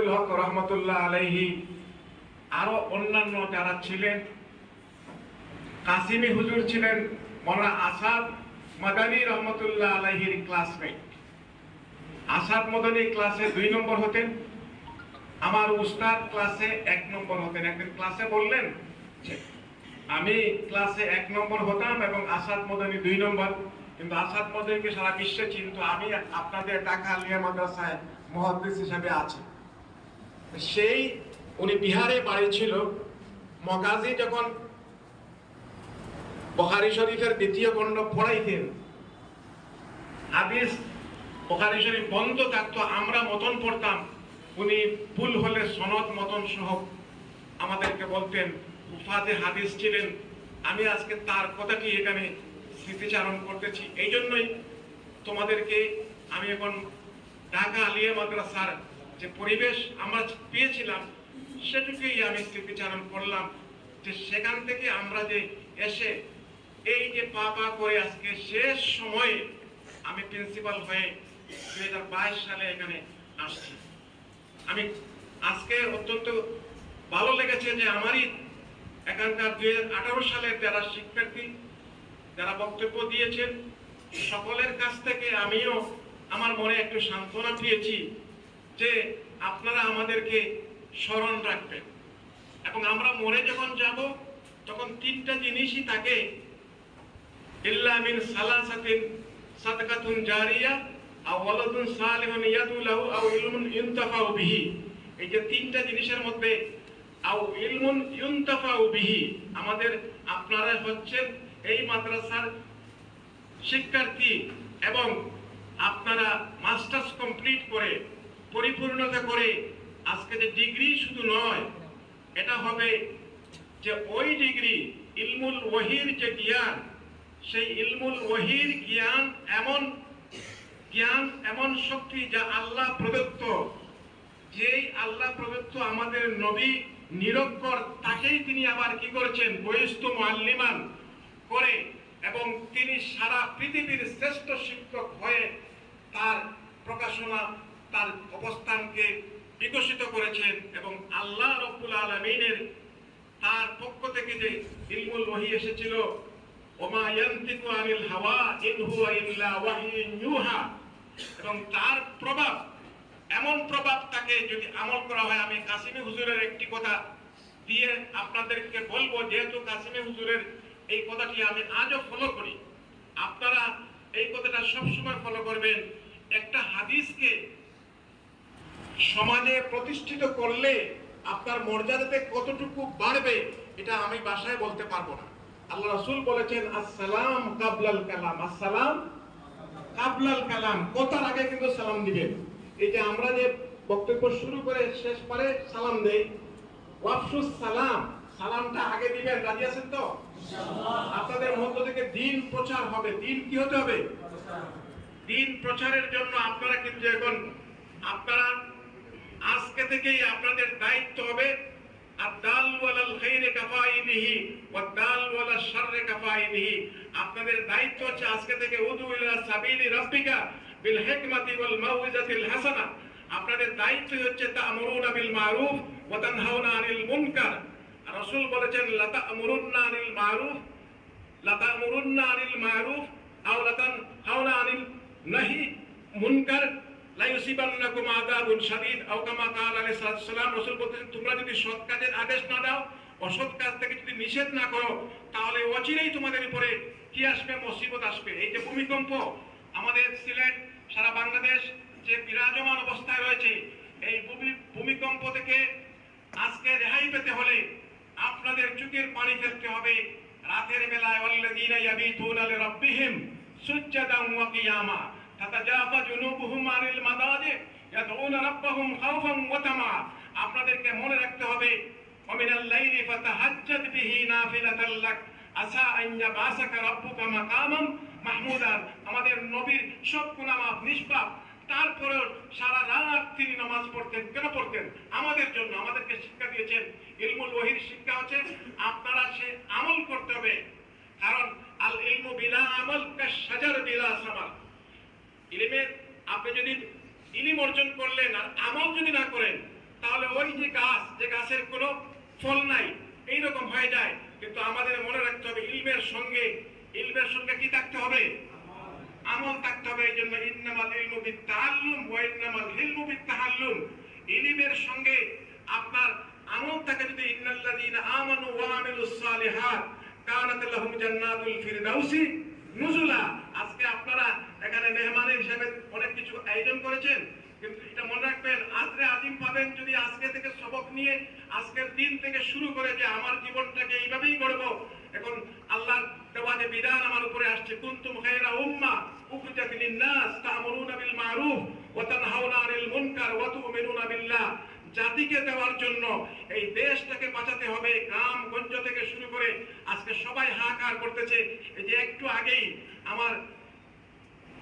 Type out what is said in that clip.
আসাদুল হক রহমতুল্লাহ আলাইহি আরও অন্যান্য যারা ছিলেন, কাসিমি হুজুর ছিলেন মৌলানা আসাদ মাদানী রহমতুল্লাহ আলাইহির ক্লাসমেট আসাদ মদনী ক্লাসে দুই নম্বর হতেন, আমার উস্তাদ ক্লাসে এক নম্বর হতেন। একদিন ক্লাসে বললেন আমি ক্লাসে এক নম্বর হতাম এবং আসাদ মদনী দুই নম্বর। কিন্তু আসাদ মদনীকে সারা বিশ্বে চিনত, আমি আপনাদের টাকা আলিয়া মাদ্রাসায় মহাদ্দিস হিসাবে আছি। সেই উনি বিহারে বাড়ি ছিল। মগাজি যখন বখারি শরীফের দ্বিতীয় খণ্ড পড়াইতেন, হাদিস বখারি শরীফ বন্ধ থাকতো, আমরা মতন পড়তাম। উনি ভুল হলে সনদ মতন সহ আমাদেরকে বলতেন, উফাতে হাদিস ছিলেন, আমি আজকে তার কথাটি এখানে স্মৃতিচারণ করতেছি। এই জন্যই তোমাদেরকে আমি এখন ঢাকা আলিয়া মাদ্রাসার যে পরিবেশ আমরা পেয়েছিলাম, সেটুকুই আমি স্মৃতিচারণ করলাম যে সেখান থেকে আমরা যে এসে এই যে পা পা করে আজকে শেষ সময়ে আমি প্রিন্সিপাল হয়ে দুই হাজার বাইশ সালে এখানে আসছি। আমি আজকে অত্যন্ত ভালো লেগেছে যে আমারই এখানকার দুই সালের যারা শিক্ষার্থী, যারা বক্তব্য দিয়েছেন, সকলের কাছ থেকে আমিও আমার মনে একটু সান্ত্বনা পেয়েছি। যে আপনারা আমাদেরকে স্মরণ রাখবেন। এবং আমরা মরে যখন যাব, তখন তিনটা জিনিসই সালাসাতিন সাদকাতুন ইলমুন এই যে তিনটা জিনিসের মধ্যে ইলমুন আমাদের আপনারা হচ্ছেন এই মাদ্রাসার শিক্ষার্থী এবং আপনারা মাস্টার্স কমপ্লিট করে পরিপূর্ণতা করে আজকে যে ডিগ্রি শুধু নয়, এটা হবে যে ওই ডিগ্রি, ইলমুল ওহির যে জ্ঞান, সেই ইলমুল ওহির জ্ঞান এমন জ্ঞান এমন শক্তি যা আল্লাহ প্রদত্ত, যেই আল্লাহ প্রদত্ত আমাদের নবী নিরক্ষর, তাকেই তিনি আবার কি করেছেন? বহিষ্ঠ মুআল্লিমান করে এবং তিনি সারা পৃথিবীর শ্রেষ্ঠ শিক্ষক হয়ে তার প্রকাশনা তার অবস্থানকে বিকশিত করেছেন এবং আল্লাহ রব্বুল আলমিনের তার পক্ষ থেকে যে ইলমুল ওহি এসেছিল, ওমা ইয়ান্তিকু আনিল হাওয়া, ইন হুয়া ইল্লা ওয়াহিয়ুন এবং তার প্রভাব, এমন প্রভাব তাকে যদি আমল করা হয়, আমি কাসিমি হুজুরের একটি কথা দিয়ে আপনাদেরকে বলব, যেহেতু কাসিমি হুজুরের এই কথাটি আমি আজও ফলো করি। আপনারা এই কথাটা সবসময় ফলো করবেন। একটা হাদিসকে সমাজে প্রতিষ্ঠিত করলে আপনার মর্যাদাতে কতটুকু বাড়বে এটা আমি বাসায় বলতে পারব না। আল্লাহ রাসূল বলেছেন আসসালাম কাবলাল কালাম। আসসালাম কাবলাল কালাম। কথার আগে কিন্তু সালাম দিবেন। এই যে আমরা যে বক্তব্য শুরু করে শেষ পারে সালাম দেই ওয়াফসুস সালাম। সালামটা আগে দিবেন রাজি আছেন তো? আপনাদের মধ্য থেকে দিন প্রচার হবে। দিন কি হতে হবে। দিন প্রচারের জন্য আপনারা কিন্তু এখন আপনারা আজকে থেকেই আপনাদের দায়িত্ব হবে আপনাদের দায়িত্ব হচ্ছে আজকে থেকে আপনাদের দায়িত্ব হচ্ছে, তা'মুরুনা বিল বলেছেন লা তা'মুরুন্না আনিল মারুফ তোমরা যদি সৎ কাজের আদেশ না দাও, অসৎ কাজ থেকে যদি নিষেধ না করো, তাহলে অচিরেই তোমাদের উপরে কি আসবে? মুসিবত আসবে। এই যে ভূমিকম্প, আমাদের সিলেট, সারা বাংলাদেশ যে বিরাজমান অবস্থায় রয়েছে, এই ভূমি, ভূমিকম্প থেকে আজকে রেহাই পেতে হলে আপনাদের চোখের পানি ফেলতে হবে। রাতের বেলায়, ওয়াল্লাযীনা ইয়াবিতুনা লিরাব্বিহিম সুজ্জাদান ওয়া কিয়ামা। আপনাদেরকে মনে রাখতে হবে আমাদের নবীর সব গুনাহ নিষ্পাপ। তারপরেও সারা রাত তিনি নামাজ পড়তেন। কেন পড়তেন? আমাদের জন্য। আমাদেরকে শিক্ষা দিয়েছেন। ইলমুল ওহির শিক্ষা হচ্ছে আপনারা সে আমল করতে হবে কারণ আল ইলমু বিলা আমল কা শাজার বিলা সামার ইলিমের আপনি যদি ইলিম অর্জন করলেন আর আমল যদি না করেন তাহলে ওই যে গাছ, যে গাছের কোনো ফল নাই, এইরকম হয়ে যায়। কিন্তু আমাদের মনে রাখতে হবে, ইলমের সঙ্গে ইলমের সঙ্গে কি থাকতে হবে? আমল থাকতে হবে এই জন্য ইন্নামাল ইলমু বিত্তাআল্লুম ওয়া ইন্নামাল হিলমু বিত্তাহাল্লুম। ইলমের সঙ্গে আপনার আমল থাকে যদি ইন্নাল্লাযীনা আমানু ওয়া আমিলুস সালিহাত, কানাত লাহুম জান্নাতুল ফিরদাউসি নুজুলা। আজকে আপনারা এখানে মেহমানের হিসেবে অনেক কিছু আয়োজন করেছেন। কিন্তু এটা মনে রাখবেন আজকে আজিম পাবেন যদি আজকে থেকে সবক নিয়ে আজকের দিন থেকে শুরু করে যে আমার জীবনটাকে এইভাবেই গড়ব। এখন আল্লাহর দেওয়া যে বিধান আমার উপরে আসছে, কুনতুম খায়রা উম্মাহ উখরিজাত লিন-নাস তা'মুরুনা বিল মা'রুফ ওয়া তানহাউনা আনিল মুনকার ওয়া তু'মিনুনা বিল্লাহ। জাতিকে দেওয়ার জন্য এই দেশটাকে বাঁচাতে হবে গ্রাম গঞ্জ থেকে শুরু করে আজকে সবাই হাহাকার করতেছে। এই যে একটু আগেই আমার